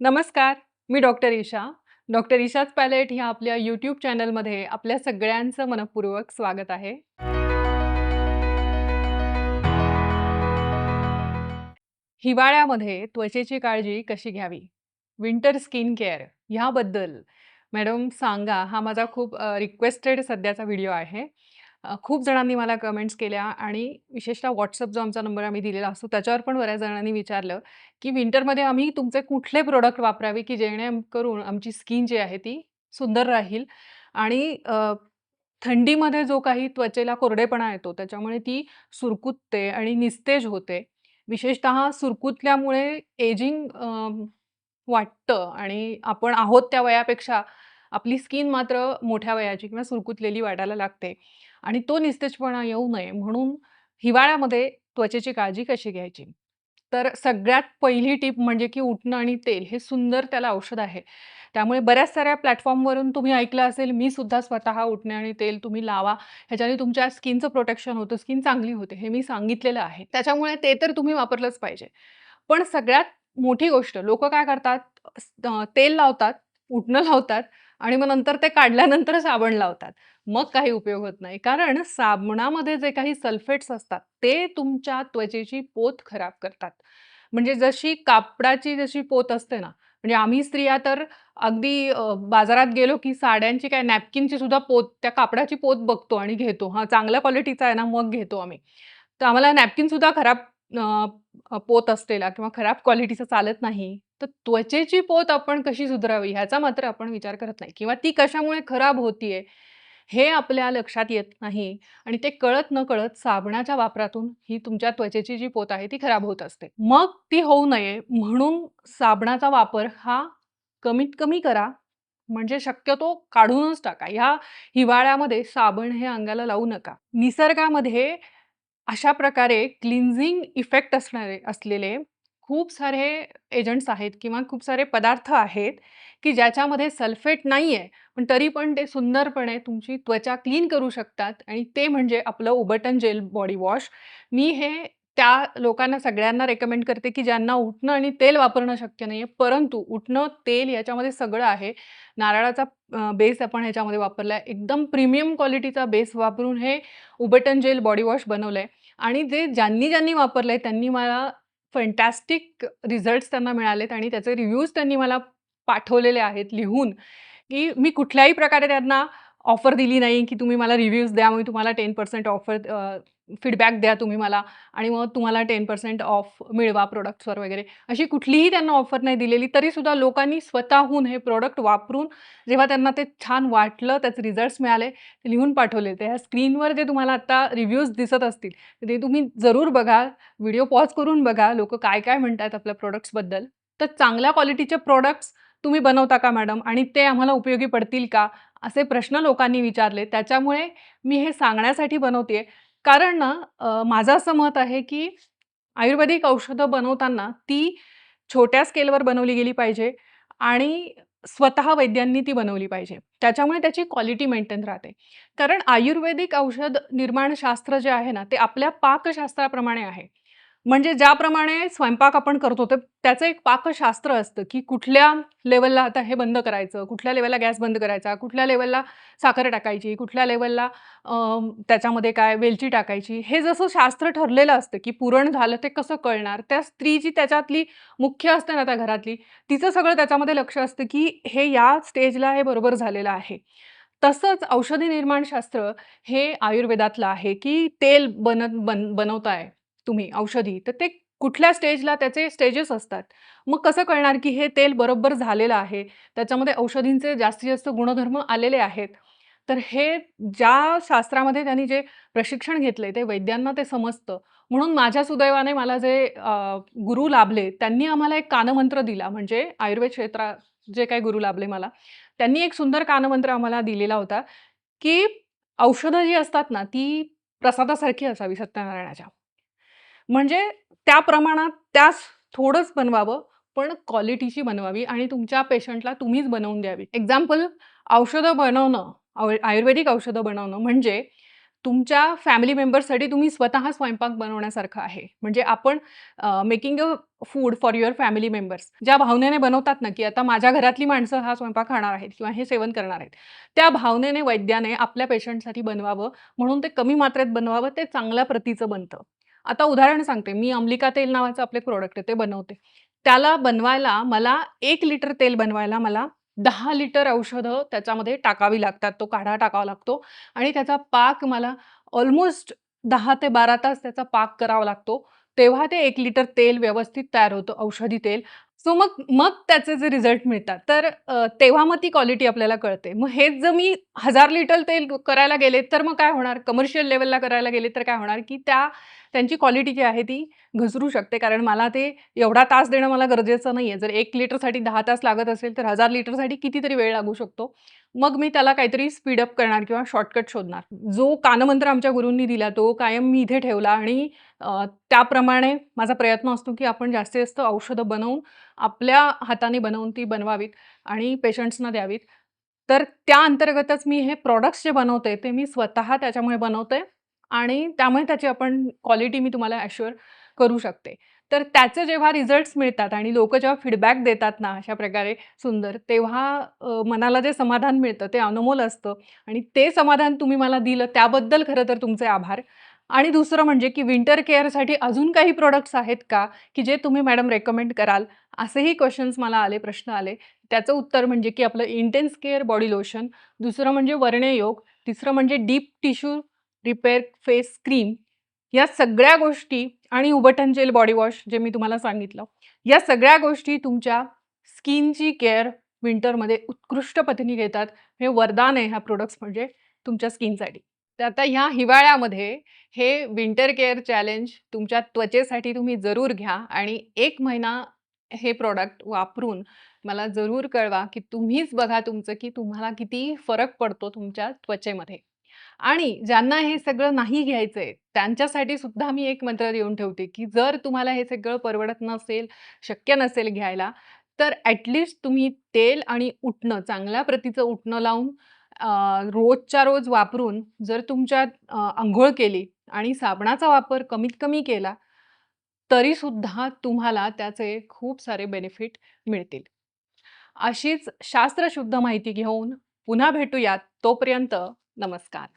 नमस्कार, मी doctor Isha. Doctor ईशाच पॅलेट ह्या आपल्या यूट्यूब चॅनलमध्ये आपल्या सगळ्यांचं मनःपूर्वक स्वागत आहे. हिवाळ्यामध्ये त्वचेची काळजी कशी घ्यावी? विंटर स्किन केअर ह्याबद्दल मॅडम सांगा, हा माझा खूप रिक्वेस्टेड सध्याचा व्हिडिओ आहे. अ, खूप जणांनी मला कमेंट्स केल्या आणि विशेषतः WhatsApp जो आमचा नंबर आम्ही दिलेला असतो, त्याच्यावर पण बऱ्याच जणांनी विचारलं, की विंटरमध्ये आम्ही तुमचे कुठले प्रॉडक्ट वापरावे, की जेणेकरून आमची स्किन जी आहे ती सुंदर राहील आणि अ, थंडीमध्ये जो काही त्वचेला कोरडेपणा येतो, त्याच्यामुळे ती सुरकुतते आणि निस्तेज होते. विशेषतः सुरकुतल्यामुळे एजिंग अ, वाटतं आणि आपण आहोत त्या वयापेक्षा आपली स्किन मात्र मोठ्या वयाची किंवा सुरकुतलेली वाटायला लागते आणि तो निस्तेजपणा येऊ नये म्हणून हिवाळ्यामध्ये त्वचेची काळजी कशी घ्यायची? तर सगळ्यात पहिली टीप म्हणजे की उटणं आणि तेल हे सुंदर त्याला औषध आहे. त्यामुळे बऱ्याच साऱ्या प्लॅटफॉर्मवरून तुम्ही ऐकलं असेल, मी सुद्धा स्वतः उठणे आणि तेल तुम्ही लावा. ह्याच्याने तुमच्या स्किनचं प्रोटेक्शन होतं, स्किन चांगली होते. हे मी सांगितलेलं आहे. त्याच्यामुळे ते तर तुम्ही वापरलंच पाहिजे. पण सगळ्यात मोठी गोष्ट लोक काय करतात, तेल लावतात, उठणं लावतात आणि मग नंतर ते काढल्यानंतर साबण लावतात. मग काही उपयोग होत नाही. कारण साबणामध्ये जे काही सल्फेट्स असतात, ते तुमच्या त्वचेची पोत खराब करतात. म्हणजे जशी कापडाची जशी पोत असते ना, म्हणजे आम्ही स्त्रिया तर अगदी बाजारात गेलो की साड्यांची काय नॅपकिनची सुद्धा पोत, त्या कापडाची पोत बघतो आणि घेतो. हा चांगल्या क्वालिटीचा आहे ना, मग घेतो आम्ही. तर आम्हाला नॅपकिन सुद्धा खराब पोत असलेला किंवा खराब क्वालिटीचा चालत नाही. तर त्वचेची पोत आपण कशी सुधारावी ह्याचा मात्र आपण विचार करत नाही किंवा ती कशामुळे खराब होतीये, हे आपल्या लक्षात येत नाही आणि ते कळत न कळत साबणाच्या वापरातून ही तुमच्या त्वचेची जी पोत आहे ती खराब होत असते. मग ती होऊ नये म्हणून साबणाचा वापर हा कमीत कमी करा. म्हणजे शक्यतो काढूनच टाका. ह्या हिवाळ्यामध्ये साबण हे अंगाला लावू नका. निसर्गामध्ये अशा प्रकारे क्लिन्झिंग इफेक्ट असणारे असलेले खूप सारे एजंट्स आहेत किंवा खूप सारे पदार्थ आहेत, की ज्याच्यामध्ये सल्फेट नाही आहे पण तरी पण ते सुंदरपणे तुमची त्वचा क्लीन करू शकतात आणि ते म्हणजे आपलं उबटन जेल बॉडी वॉश. मी हे त्या लोकांना सगळ्यांना रेकमेंड करते, की ज्यांना उठणं आणि तेल वापरणं शक्य नाही आहे परंतु उठणं तेल याच्यामध्ये सगळं आहे. नारळाचा बेस आपण ह्याच्यामध्ये आहे एकदम प्रीमियम क्वालिटीचा बेस वापरून हे उबटन जेल बॉडी वॉश आहे आणि जे ज्यांनी ज्यांनी वापरलं आहे त्यांनी मला फंटॅस्टिक रिझल्ट्स त्यांना मिळालेत आणि त्याचे रिव्ह्यूज त्यांनी मला पाठवलेले आहेत लिहून, की मी कुठल्याही प्रकारे त्यांना ऑफर दिली नाही, की तुम्ही मला रिव्ह्यूज द्या, मी तुम्हाला 10% ऑफर फीडबॅक द्या तुम्ही मला आणि मग तुम्हाला 10% ऑफ मिळवा प्रोडक्ट्सवर वगैरे. अशी कुठलीही त्यांना ऑफर नाही दिलेली. तरीसुद्धा लोकांनी स्वतःहून हे प्रॉडक्ट वापरून जेव्हा त्यांना ते छान वाटलं, त्याचे रिझल्ट्स मिळाले, ते लिहून पाठवले. ते ह्या स्क्रीनवर जे तुम्हाला आत्ता रिव्ह्यूज दिसत असतील, ते तुम्ही जरूर बघा. व्हिडिओ पॉज करून बघा. लोकं काय-काय म्हणतात आपल्या प्रॉडक्ट्सबद्दल. तर चांगल्या क्वालिटीचे प्रॉडक्ट्स तुम्ही बनवता का मॅडम आणि ते आम्हाला उपयोगी पडतील का? असे प्रश्न लोकांनी विचारले. त्याच्यामुळे मी हे सांगण्यासाठी बनवते कारण ना माझं असं मत आहे, की आयुर्वेदिक औषधं बनवताना ती छोट्या स्केलवर बनवली गेली पाहिजे आणि स्वतः वैद्यांनी ती बनवली पाहिजे. त्याच्यामुळे त्याची क्वालिटी मेंटेन राहते. कारण आयुर्वेदिक औषध निर्माणशास्त्र जे आहे ना, ते आपल्या पाकशास्त्राप्रमाणे आहे. म्हणजे ज्याप्रमाणे स्वयंपाक आपण करतो, ते त्याचं एक पाकशास्त्र असतं, की कुठल्या लेवलला आता हे बंद करायचं, कुठल्या लेवलला गॅस बंद करायचा, कुठल्या लेवलला साखर टाकायची, कुठल्या लेवलला त्याच्यामध्ये काय वेलची टाकायची. हे जसं शास्त्र ठरलेलं असतं, की पुरण झालं ते कसं कळणार? त्या स्त्री जी त्याच्यातली मुख्य असते ना त्या घरातली, तिचं सगळं त्याच्यामध्ये लक्ष असतं, की हे या स्टेजला हे बरोबर झालेलं आहे. तसंच औषधी निर्माणशास्त्र हे आयुर्वेदातलं आहे, की तेल बनत बन बनवताय तुम्ही औषधी, तर ते कुठल्या स्टेजला त्याचे स्टेजेस असतात. मग कसं कळणार, की हे तेल बरोबर झालेलं आहे, त्याच्यामध्ये औषधींचे जास्तीत जास्त गुणधर्म आलेले आहेत. तर हे ज्या शास्त्रामध्ये त्यांनी जे प्रशिक्षण घेतले ते वैद्यांना ते समजतं. म्हणून माझ्या सुदैवाने मला जे गुरु लाभले, त्यांनी आम्हाला एक कानमंत्र दिला. म्हणजे आयुर्वेद क्षेत्रात जे काही गुरु लाभले मला, त्यांनी एक सुंदर कानमंत्र आम्हाला दिलेला होता, की औषधं जी असतात ना, ती प्रसादासारखी असावी सत्यनारायणाच्या. म्हणजे त्या प्रमाणात त्यास थोडंच बनवावं, पण क्वालिटीची बनवावी आणि तुमच्या पेशंटला तुम्हीच बनवून द्यावी. एक्झाम्पल औषधं बनवणं, आयुर्वेदिक औषधं बनवणं म्हणजे तुमच्या फॅमिली मेंबर्ससाठी तुम्ही स्वतः स्वयंपाक बनवण्यासारखं आहे. म्हणजे आपण making a food for your family members ज्या भावनेने बनवतात ना, की आता माझ्या घरातली माणसं हा स्वयंपाक खाणार आहेत किंवा हे सेवन करणार आहेत. त्या भावनेने वैद्याने आपल्या पेशंटसाठी बनवावं, म्हणून ते कमी मात्रेत बनवावं, ते चांगल्या प्रतीचं बनतं. आता उदाहरण सांगते, मी अमलिका तेल नावाचं आपले प्रोडक्ट ते बनवते. त्याला बनवायला मला एक लिटर तेल बनवायला मला दहा लिटर औषधं त्याच्यामध्ये टाकावी लागतात. तो काढा टाकावा लागतो आणि त्याचा पाक मला ऑलमोस्ट दहा ते 12 तास त्याचा पाक करावा लागतो. तेव्हा ते एक लिटर तेल व्यवस्थित तयार होतं, औषधी तेल. सो मग मग त्याचे जे रिझल्ट मिळतात, तर तेव्हा मग ती क्वालिटी आपल्याला कळते. मग हेच जर मी हजार लिटर तेल करायला गेले, तर मग काय होणार? कमर्शियल लेवलला करायला गेले, तर काय होणार? की त्या त्यांची क्वालिटी जी आहे ती घसरू शकते. कारण मला ते एवढा तास देणं मला गरजेचं नाही आहे जर एक लिटरसाठी दहा तास लागत असेल, तर हजार लिटरसाठी कितीतरी वेळ लागू शकतो. मग मी त्याला काहीतरी स्पीड अप करणार किंवा शॉर्टकट शोधणार. जो कानमंत्र आमच्या गुरूंनी दिला, तो कायम मी इथे ठेवला आणि त्याप्रमाणे माझा प्रयत्न असतो, की आपण जास्तीत जास्त औषधं बनवून, आपल्या हाताने बनवून ती बनवावीत आणि पेशंट्सना द्यावीत. तर त्या अंतर्गतच मी हे प्रॉडक्ट्स जे बनवते, ते मी स्वतः त्याच्यामुळे बनवते आणि त्यामुळे त्याची आपण क्वालिटी मी तुम्हाला ॲश्युअर करू शकते. तर त्याचे जेव्हा रिझल्ट्स मिळतात आणि लोक जेव्हा फीडबॅक देतात ना, अशा प्रकारे सुंदर, तेव्हा मनाला जे समाधान मिळतं, ते अनमोल असतं आणि ते समाधान तुम्ही मला दिलं, त्याबद्दल खरं तर तुमचे आभार. आणि दुसरं म्हणजे, की विंटर केअरसाठी अजून काही प्रॉडक्ट्स आहेत का, की जे तुम्ही मॅडम रेकमेंड कराल? असेही क्वेश्चन्स मला आले, प्रश्न आले. त्याचं उत्तर म्हणजे, की आपलं इंटेन्स केअर बॉडी लोशन, दुसरं म्हणजे वर्णयोग, तिसरं म्हणजे deep tissue repair face cream. या सगळ्या गोष्टी आणि उबटन जेल बॉडी वॉश जे मी तुम्हाला सांगितलं. या सगळ्या गोष्टी तुमच्या स्किनची केअर विंटरमध्ये उत्कृष्ट पद्धतीने घेतात. हे वरदान आहे ह्या प्रोडक्ट्स म्हणजे तुमच्या स्किनसाठी. तर आता ह्या हिवाळ्यामध्ये हे विंटर केअर चॅलेंज तुमच्या त्वचेसाठी तुम्ही जरूर घ्या आणि एक महिना हे प्रॉडक्ट वापरून मला जरूर कळवा, की तुम्हीच बघा तुमचं, की तुम्हाला किती फरक पडतो तुमच्या त्वचेमध्ये. आणि ज्यांना हे सगळं नाही घ्यायचंय, त्यांच्यासाठी सुद्धा मी एक मंत्र देऊन ठेवते, की जर तुम्हाला हे सगळं परवडत नसेल, शक्य नसेल घ्यायला, तर ॲटलिस्ट तुम्ही तेल आणि उठणं चांगल्या प्रतीचं उटणं लावून रोजच्या रोज वापरून जर तुमच्या आंघोळ अंघोळ केली आणि साबणाचा वापर कमीत कमी केला, तरीसुद्धा तुम्हाला त्याचे खूप सारे बेनिफिट मिळतील. अशीच शास्त्रशुद्ध माहिती घेऊन पुन्हा भेटूयात. तोपर्यंत नमस्कार.